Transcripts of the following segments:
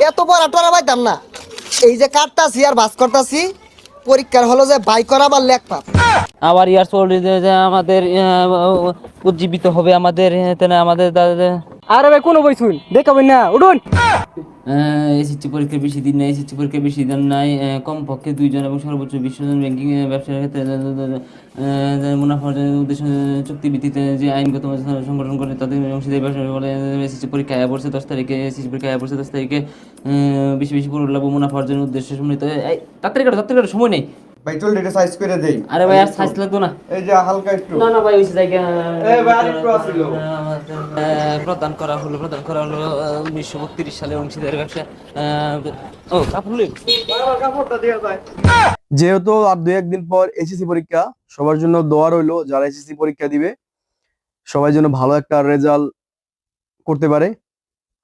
এত বড় টরা পাইতাম না। এই যে কাটতাছি আর বাস করতাছি পরীক্ষার হলো যে বাই করা বা লেখ পাপ আবার ইয়ার চলছে যে আমাদের আহ, উজ্জীবিত হবে আমাদের আহ, আমাদের দাদা আরে ভাই কোনো বই শুন দেখাবেন না উঠুন। এসএসসি পরীক্ষা বেশি দিন নাই, এসএসসি পরীক্ষা বেশি দিন নাই কমপক্ষে দুইজন এবং সর্বোচ্চ বিশ জন ব্যাংকিং ব্যবসার ক্ষেত্রে মুনাফা অর্জনের উদ্দেশ্য চুক্তি ভিত্তিতে যে আইনগত সংগঠন করে তাদের অংশীদারি ব্যবসা বলে এসএসসি পরীক্ষা আয়া পড়ছে দশ তারিখে, এসএসসি পরীক্ষা আয়া পড়ছে দশ তারিখে বেশি বেশি পুরো লাভ মুনাফা অর্জনের উদ্দেশ্যে সম্মিলিত। তাড়াতাড়ি তাড়াতাড়ি সময় নেই। ভাই চল এটা সাইজ করে দেই। আরে ভাই আর সাইজ লাগতো না। এই যে হালকা একটু। না না ভাই ওই জায়গা এই ভাই, আছিল। প্রদান করা হলো প্রদান করা হলো উনিশশো বত্রিশ সালে অংশীদার ব্যবসা ও কাপড় লই। কাপড়টা দেওয়া যায় যেহেতু আর দুই একদিন পর এসএসসি পরীক্ষা সবার জন্য দোয়া রইল যারা এসএসসি পরীক্ষা দিবে সবাই যেন ভালো একটা রেজাল্ট করতে পারে।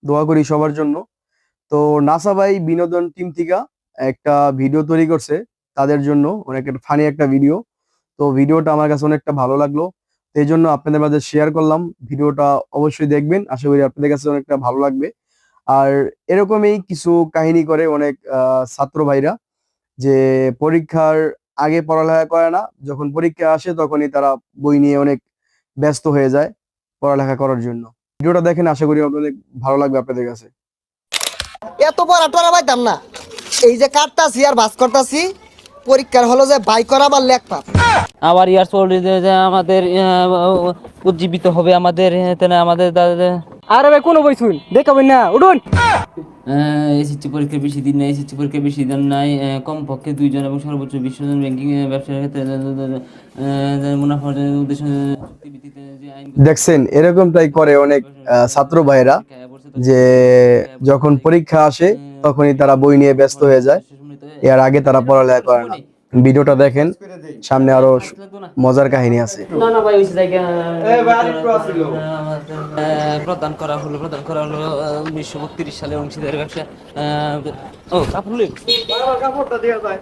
দোয়া করি সবার জন্য। তো নাসা ভাই বিনোদন টিম থেকে একটা ভিডিও তৈরি করছে। তাদের জন্য অনেক একটা ফানি একটা ভিডিও তো ভিডিওটা আমার কাছে অনেকটা ভালো লাগল। এই জন্য আপনাদের মাঝে শেয়ার করলাম। ভিডিওটা অবশ্যই দেখবেন। আশা করি আপনাদের কাছে অনেকটা ভালো লাগবে। আর এরকমই কিছু কাহিনী করে অনেক ছাত্র ভাইরা যে পরীক্ষার আগে পড়ালেখা করে না, যখন পরীক্ষা আসে তখনই তারা বই নিয়ে অনেক ব্যস্ত হয়ে যায় পড়ালেখা করার জন্য। ভিডিওটা দেখেন, আশা করি আপনাদের ভালো লাগবে আপনাদের কাছে। এত বড় টরা পাইতাম না। এই যে কাটতাছি আর বাস করতাছি পরীক্ষার হলো যে বাই করা বা লেখ পাপ আবার ইয়ার চলছে যে আমাদের উজ্জীবিত হবে আমাদের আমাদের আরে ভাই কোনো বই শুন দেখাবেন না উঠুন। এসএসসি পরীক্ষা বেশি দিন নাই এসএসসি পরীক্ষা বেশি দিন নাই কমপক্ষে দুইজন এবং সর্বোচ্চ বিশ জন ব্যাংকিং ব্যবসার ক্ষেত্রে মুনাফা অর্জনের উদ্দেশ্য দেখছেন এরকমটাই করে অনেক আহ, ছাত্র ভাইরা যে যখন পরীক্ষা আসে তখনই তারা বই নিয়ে ব্যস্ত হয়ে যায়। এর আগে তারা পড়ালেখা করে না। ভিডিওটা দেখেন সামনে আরও মজার কাহিনী আছে। না না ভাই ওই জায়গা প্রদান করা হলো প্রদান করা হলো উনিশশো বত্রিশ সালে অংশীদার ব্যবসা ও কাপড় কাপড়টা দেওয়া যায়।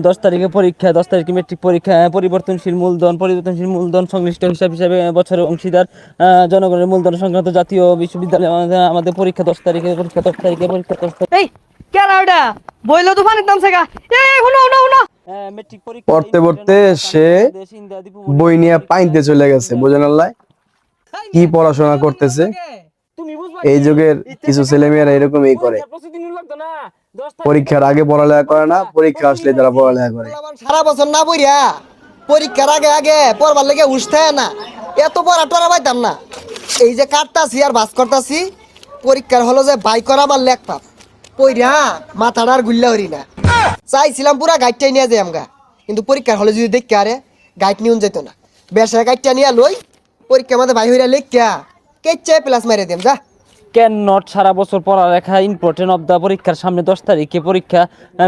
দশ তারিখে পরীক্ষা দশ তারিখে মেট্রিক পরীক্ষা পরিবর্তনশীল মূলধন পরিবর্তনশীল মূলধন সংশ্লিষ্ট হিসাব হিসাবে বছরের অংশীদার আহ, জনগণের মূলধন সংক্রান্ত জাতীয় বিশ্ববিদ্যালয় আমাদের- আমাদের পরীক্ষা দশ তারিখে পরীক্ষা দশ তারিখে পরীক্ষা দশ তারিখে। এই ওটা বইলো তো পানির দাম সেগা এই শুনো শুনো শুনো পড়তে পড়তে সে বই নিয়ে পাইতে চলে গেছে বোঝেন আল্লাহ? কি পড়াশোনা করতেছে? এই যুগের কিছু ছেলেমেয়েরা এরকমই করে। পরীক্ষার আগে পড়ালেখা করে না পরীক্ষা আসলে তারা পড়ালেখা করে। সারা বছর না পড়িয়া পরীক্ষার আগে আগে পড়বার লেগে উঠতে না। এত পড়া টরা পাইতাম না। এই যে কাটতাছি আর বাস করতাছি পরীক্ষার হলো যে বাই করা বা লেখ পাপ পইরা মাথাটা আর গুল্লা হরি না। চাইছিলাম পুরা গাইডটাই নিয়ে যাই আমগা কিন্তু পরীক্ষার হলে যদি দেখি আরে গাইড নিউন যেত না। বেসা গাইডটা নিয়ে লই পরীক্ষা আমাদের ভাই হইরা লেখিয়া কেচ্ছে প্লাস মারিয়ে দিম যা। ক্যান নট সারা বছর পড়ালেখা ইম্পর্টেন্ট অফ দ্য পরীক্ষার সামনে দশ তারিখে পরীক্ষা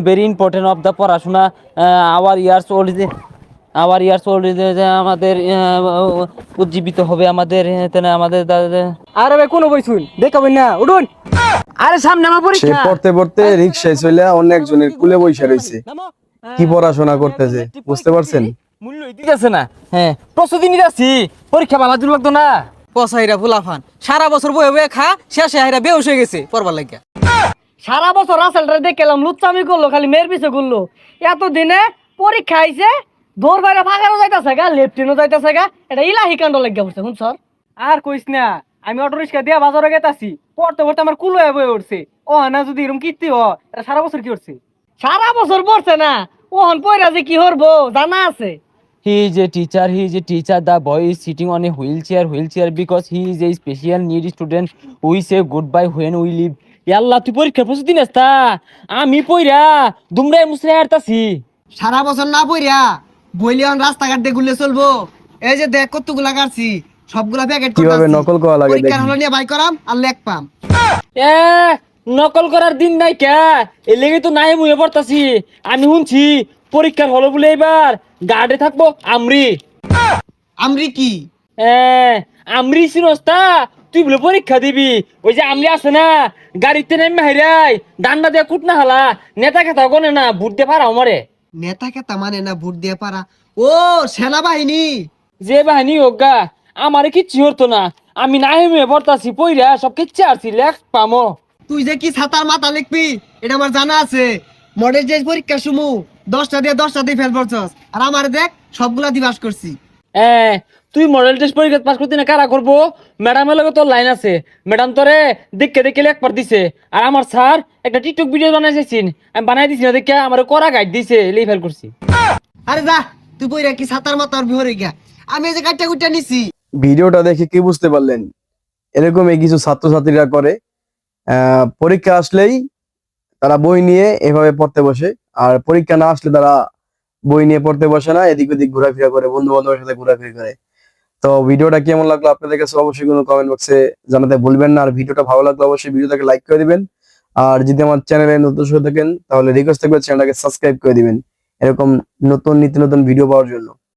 ভেরি ইম্পর্টেন্ট অফ দ্য পড়াশোনা our years old our years old আমাদের উজ্জীবিত হবে আমাদের তেনে আমাদের আরে ভাই কোনো বই শুন দেখাবেন না উঠুন। আরে সামনে আমার সে পরীক্ষা। পড়তে পড়তে রিক্সায় চলে অন্য একজনের কুলে বৈশা রয়েছে কি পড়াশোনা করতেছে বুঝতে পারছেন? মূল্য দিতেছে না? হ্যাঁ। প্রস্তুতি নিতেছি পরীক্ষা ভালো দূর লাগতো না? পসাইরা ফুলাফান। সারা বছর বয়ে বয়ে খা শেষে হাইরা বেউস হয়ে গেছে পড়বার লাগিয়া। সারা বছর রাসেলটা দেখলাম লুচ্চামি করল খালি মেয়ের পিছে করল এত দিনে পরীক্ষা আইছে দৌড় বাইরে ফাঁকারও যাইতাছে গা লেফটিনও যাইতাছে গা এটা ইলাহি কাণ্ড লাগিয়া পড়ছে শুন স্যার আর কইস না আমি অটো রিক্সা দিয়া বাজারে গেতাছি পড়তে পড়তে আমার কুলো বয়ে উঠছে ও না যদি এরকম কীর্তি হ এটা সারা বছর কি করছে সারা বছর পড়ছে না ওহন পয়রা যে কি হরবো জানা আছে he is a teacher he a teacher. He is a teacher. The boy is sitting on a wheelchair. Wheelchair because he is a special need we We say goodbye when we leave. ইয়াল্লা তুই পরীক্ষার প্রস্তুতি নেস তা আমি পইরা দুমরাই মুসরে হারতাছি সারা বছর না পড়িয়া বইলে এখন রাস্তাঘাট দিয়ে ঘুরলে চলবো এই যে দেখ কতগুলা কাটছি সবগুলা প্যাকেট কীভাবে নকল করা লাগে দেখি। হলো নিয়ে বাই করাম আর লেখ পাম। এ নকল করার দিন নাই কে? এ লেগে তো নাই মুয়ে পড়তাছি। আমি শুনছি পরীক্ষার হলো বলে এবার গার্ডে থাকব আমরি। আমরি কি? এ আমরি সিনস্তা তুই বলে পরীক্ষা দিবি। ওই যে আমরি আছে না গাড়িতে নেমে হাইরাই ডান্ডা দিয়ে কুটনা হালা নেতা খেতা গনে না বুট দিয়ে পারা আমারে নেতা কেতা মানে না ভোট দিয়ে পারা ও সেনাবাহিনী! যে বাহিনী হোক গা আমারে কিচ্ছু হতো না। আমি নাই মেয়ে পড়তাছি পইরা সব কিচ্ছু আরছি লেখ পামো। তুই যে কি ছাতার মাথা লিখবি এটা আমার জানা আছে। মডেল যে পরীক্ষা সুমু দশটা দিয়ে দশটা দিয়ে ফেল পড়ছস আর আমার দেখ সবগুলা দিয়ে পাস করছি। এ তুই মডেল টেস্ট পরীক্ষা পাস করতে না কারা করব? ম্যাডামের লগে তোর লাইন আছে। ম্যাডাম তোরে দেখে দেখে একবার দিছে। আর আমার স্যার একটা টিকটক ভিডিও বানাইছেন আমি বানাই দিছি না দেখে আমার করা গাইড দিছে লেই ফেল করছি। আরে যা তুই বইরা কি ছাতার মাথার বিহরে গিয়া। আমি এই যে কাটটা কুটটা নিছি। ভিডিওটা দেখে কি বুঝতে পারলেন? এরকমই কিছু ছাত্রছাত্রীরা করে পরীক্ষা আসলেই তারা বই নিয়ে এভাবে পড়তে বসে, আর পরীক্ষা না আসলে তারা বই নিয়ে পড়তে বসে না, এদিক ওদিক ঘোরাফেরা করে বন্ধু বান্ধবের সাথে ঘোরাফেরি করে। তো ভিডিওটা কেমন লাগল আপনাদের কাছে অবশ্যই কোনো কমেন্ট বক্সে জানাতে ভুলবেন না, আর ভিডিওটা ভালো লাগল অবশ্যই ভিডিওটাকে লাইক করে দিবেন। আর যদি আমার চ্যানেলে নতুন হয়ে থাকেন, তাহলে রিকোয়েস্ট থাকবে চ্যানেলটাকে সাবস্ক্রাইব করে দিবেন, এরকম নতুন নিত্য নতুন ভিডিও পাওয়ার জন্য।